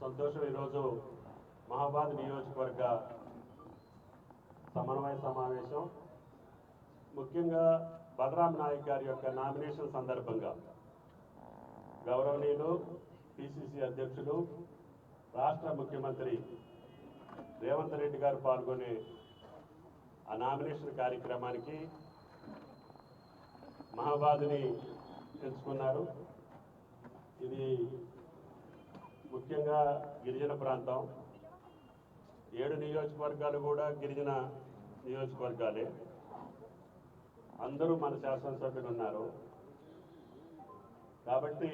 సంతోషం ఈరోజు మహాబాద్ నియోజకవర్గ సమన్వయ సమావేశం. ముఖ్యంగా బలరాం నాయక్ గారి యొక్క నామినేషన్ సందర్భంగా గౌరవనీయులు పిసిసి అధ్యక్షులు రాష్ట్ర ముఖ్యమంత్రి రేవంత్ రెడ్డి గారు పాల్గొనే ఆ నామినేషన్ కార్యక్రమానికి మహాబాద్ని ఎంచుకున్నారు. ఇది ముఖ్యంగా గిరిజన ప్రాంతం. ఏడు నియోజకవర్గాలు కూడా గిరిజన నియోజకవర్గాలే. అందరూ మన శాసనసభ్యులు ఉన్నారు. కాబట్టి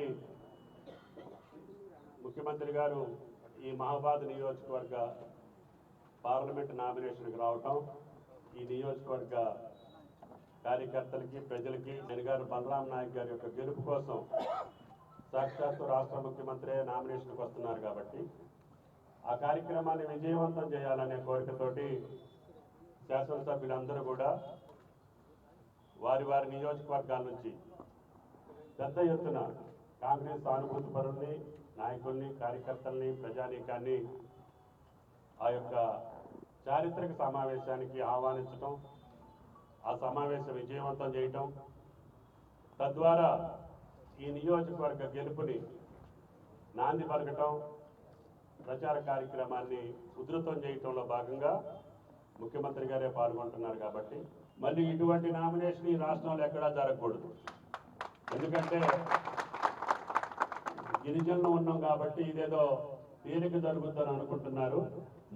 ముఖ్యమంత్రి గారు ఈ మహాబాద్ నియోజకవర్గ పార్లమెంట్ నామినేషన్కి రావటం ఈ నియోజకవర్గ కార్యకర్తలకి ప్రజలకి జనగారు బలరాం నాయక్ గారి యొక్క గెలుపు కోసం సాక్షాత్తు రాష్ట్ర ముఖ్యమంత్రి నామినేషన్కి వస్తున్నారు కాబట్టి ఆ కార్యక్రమాన్ని విజయవంతం చేయాలనే కోరికతోటి శాసనసభ్యులందరూ కూడా వారి వారి నియోజకవర్గాల నుంచి పెద్ద ఎత్తున కాంగ్రెస్ సానుభూతి పరుల్ని నాయకుల్ని కార్యకర్తల్ని ప్రజానీకాన్ని ఆ యొక్క చారిత్రక సమావేశానికి ఆహ్వానించటం ఆ సమావేశం విజయవంతం చేయటం తద్వారా ఈ నియోజకవర్గ గెలుపుని నాంది పలకటం ప్రచార కార్యక్రమాన్ని ఉధృతం చేయటంలో భాగంగా ముఖ్యమంత్రి గారే పాల్గొంటున్నారు కాబట్టి మళ్ళీ ఇటువంటి నామినేషన్ ఈ రాష్ట్రంలో ఎక్కడా జరగకూడదు. ఎందుకంటే గిరిజనులు ఉన్నాం కాబట్టి ఇదేదో తేలిక జరుగుతుందని అనుకుంటున్నారు.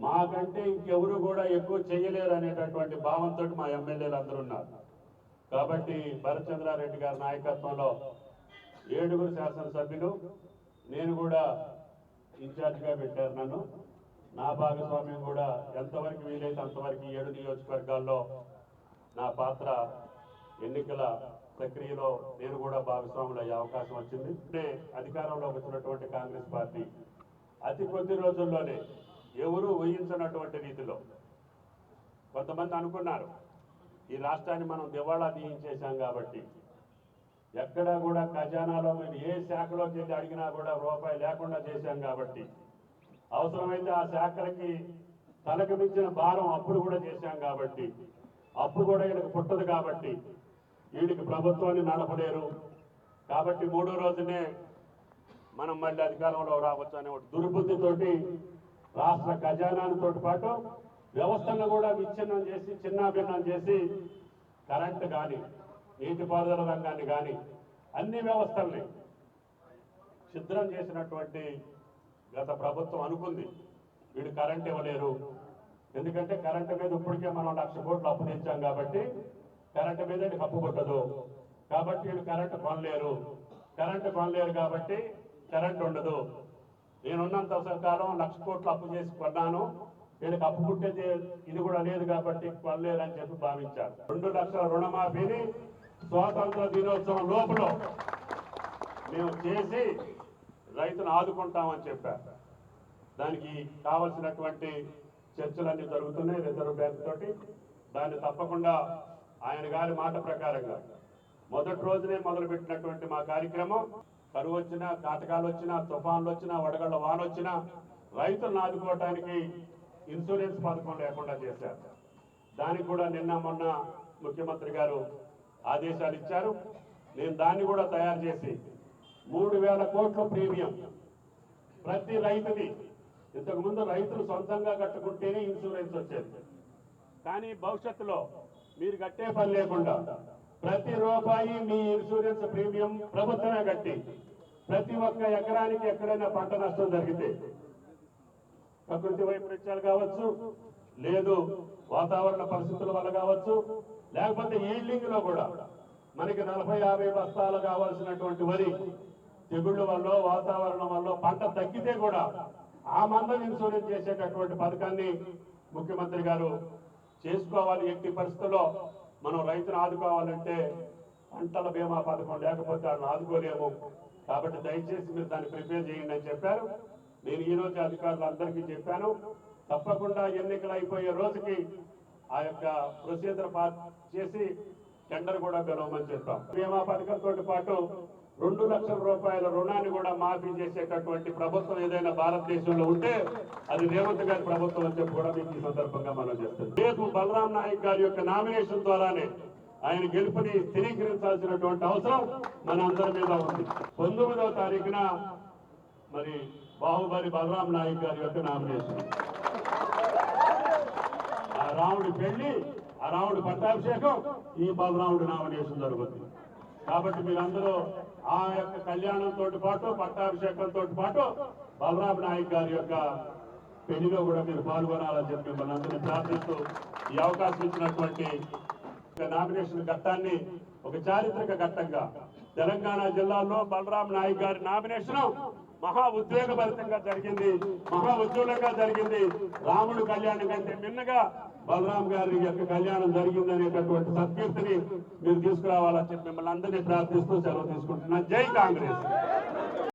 మాకంటే ఇంకెవరు కూడా ఎక్కువ చేయలేరు అనేటటువంటి భావంతో మా ఎమ్మెల్యేలు అందరూ ఉన్నారు. కాబట్టి భరత్చంద్రారెడ్డి గారి నాయకత్వంలో ఏడుగురు శాసనసభ్యులు నేను కూడా ఇన్ఛార్జ్గా పెట్టారు నన్ను. నా భాగస్వామ్యం కూడా ఎంతవరకు వీలైతే అంతవరకు ఏడు నియోజకవర్గాల్లో నా పాత్ర ఎన్నికల ప్రక్రియలో నేను కూడా భాగస్వాములు అయ్యే అవకాశం వచ్చింది. అంటే అధికారంలోకి వచ్చినటువంటి కాంగ్రెస్ పార్టీ అతి కొద్ది రోజుల్లోనే ఎవరూ ఊహించినటువంటి రీతిలో కొంతమంది అనుకున్నారు ఈ రాష్ట్రాన్ని మనం దివాళా తీయించేశాం కాబట్టి ఎక్కడా కూడా ఖజానాలో మేము ఏ శాఖలోకి వెళ్ళి అడిగినా కూడా రూపాయి లేకుండా చేశాం కాబట్టి. అవసరమైతే ఆ శాఖలకి తలకు మించిన భారం అప్పుడు కూడా చేశాం కాబట్టి. అప్పు కూడా వీళ్ళకి పుట్టదు కాబట్టి. వీళ్ళకి ప్రభుత్వాన్ని నడపలేరు. కాబట్టి మూడో రోజునే మనం మళ్ళీ అధికారంలో రావచ్చు అనే ఒక దుర్బుద్ధితోటి రాష్ట్ర ఖజానాతో పాటు వ్యవస్థను కూడా విచ్ఛిన్నం చేసి చిన్నాభిన్నం చేసి కరెంట్ కానీ నీటిపారుదల రంగాన్ని కానీ అన్ని వ్యవస్థల్ని ఛిద్రం చేసినటువంటి గత ప్రభుత్వం అనుకుంది. వీడు కరెంట్ ఇవ్వలేరు. ఎందుకంటే కరెంటు మీద ఇప్పటికే మనం లక్ష కోట్లు అప్పు తెచ్చాం కాబట్టి కరెంటు మీద అప్పు కొట్టదు కాబట్టి వీడు కరెంటు కొనలేరు. కరెంటు కొనలేరు కాబట్టి కరెంట్ ఉండదు. నేనున్నంత కాలం లక్ష కోట్లు అప్పు చేసి కొన్నాను. వీళ్ళకి అప్పు పుట్టేది ఇది కూడా లేదు కాబట్టి కొనలేరు అని చెప్పి భావించారు. రెండు లక్షల రుణమాఫీని స్వాతంత్ర దినోత్సవం లోపల మేము చేసి రైతును ఆదుకుంటామని చెప్పారు దానికి కావలసినటువంటి చర్చలన్నీ జరుగుతున్నాయి రిజర్వ్ బ్యాంక్ తోటి. దాన్ని తప్పకుండా ఆయన గారి మాట ప్రకారంగా మొదటి రోజునే మొదలుపెట్టినటువంటి మా కార్యక్రమం కరువు వచ్చినా కాటకాలు వచ్చినా తుఫాన్లు వచ్చినా వడగళ్ళ వాన వచ్చినా రైతులను ఆదుకోవటానికి ఇన్సూరెన్స్ పథకం లేకుండా చేశారు. దానికి కూడా నిన్న మొన్న ముఖ్యమంత్రి గారు ఆదేశాలు ఇచ్చారు. నేను దాన్ని కూడా తయారు చేసి మూడు వేల కోట్ల ప్రీమియం ప్రతి రైతుని ఇంతకుముందు రైతులు సొంతంగా కట్టుకుంటేనే ఇన్సూరెన్స్ వచ్చేది. కానీ భవిష్యత్తులో మీరు కట్టే పని లేకుండా ప్రతి రూపాయి మీ ఇన్సూరెన్స్ ప్రీమియం ప్రభుత్వమే కట్టి ప్రతి ఒక్క ఎకరానికి ఎక్కడైనా పంట నష్టం జరిగితే ప్రకృతి వైపరీత్యాలు కావచ్చు లేదు వాతావరణ పరిస్థితుల వల్ల కావచ్చు లేకపోతే ఈల్డింగ్లో కూడా మనకి నలభై యాభై బస్తాలు కావాల్సినటువంటి వరి తెగుళ్ళ వల్ల వాతావరణం వల్ల పంట తగ్గితే కూడా ఆ మందం ఇన్సూరెన్స్ చేసేటటువంటి పథకాన్ని ముఖ్యమంత్రి గారు చేసుకోవాలి. ఎట్టి పరిస్థితుల్లో మనం రైతును ఆదుకోవాలంటే పంటల బీమా పథకం లేకపోతే వాళ్ళని ఆదుకోలేము. కాబట్టి దయచేసి మీరు దాన్ని ప్రిపేర్ చేయండి అని చెప్పారు. నేను ఈ రోజు అధికారులందరికీ చెప్పాను. తప్పకుండా ఎన్నికలు అయిపోయే రోజుకి ఆ యొక్క ప్రొసీజర్ పాస్ చేసి టెండర్ కూడా పిలవమని చెప్పాం. బీమా పథకంతో పాటు రెండు లక్షల రూపాయల రుణాన్ని కూడా మాఫీ చేసేటటువంటి ప్రభుత్వం ఏదైనా భారతదేశంలో ఉంటే అది రేవంత్ గారి ప్రభుత్వం అని చెప్పి కూడా మీకు ఈ సందర్భంగా మనం చేస్తాం రేపు బలరాం నాయక్ గారి యొక్క నామినేషన్ ద్వారానే ఆయన గెలుపుని స్థిరీకరించాల్సినటువంటి అవసరం మన అందరి మీద ఉంది. పంతొమ్మిదవ తారీఖున మరి బాహుబలి బలరాం నాయక్ గారి యొక్క నామినేషన్. ఆ రాముడి పెళ్ళి ఆ రాముడి పట్టాభిషేకం ఈ బలరాముడి నామినేషన్ జరుగుతుంది. కాబట్టి మీరందరూ ఆ యొక్క కళ్యాణంతో పాటు పట్టాభిషేకంతో పాటు బలరాం నాయక్ గారి యొక్క పెళ్ళిలో కూడా మీరు పాల్గొనాలని చెప్పి మిమ్మల్ని అందరినీ ప్రార్థిస్తూ ఈ అవకాశం ఇచ్చినటువంటి నామినేషన్ ఘట్టాన్ని ఒక చారిత్రక ఘట్టంగా తెలంగాణ జిల్లాలో బలరాం నాయక్ గారి నామినేషన్ మహా ఉద్వేగభరితంగా జరిగింది మహా ఉద్యోగంగా జరిగింది. రాముడు కళ్యాణం కంటే మిన్నగా బలరాం గారి యొక్క కళ్యాణం జరిగింది అనేటటువంటి సత్కీర్తిని మీరు తీసుకురావాలని చెప్పి మిమ్మల్ని అందరినీ ప్రార్థిస్తూ సెలవు తీసుకుంటున్నా జై కాంగ్రెస్.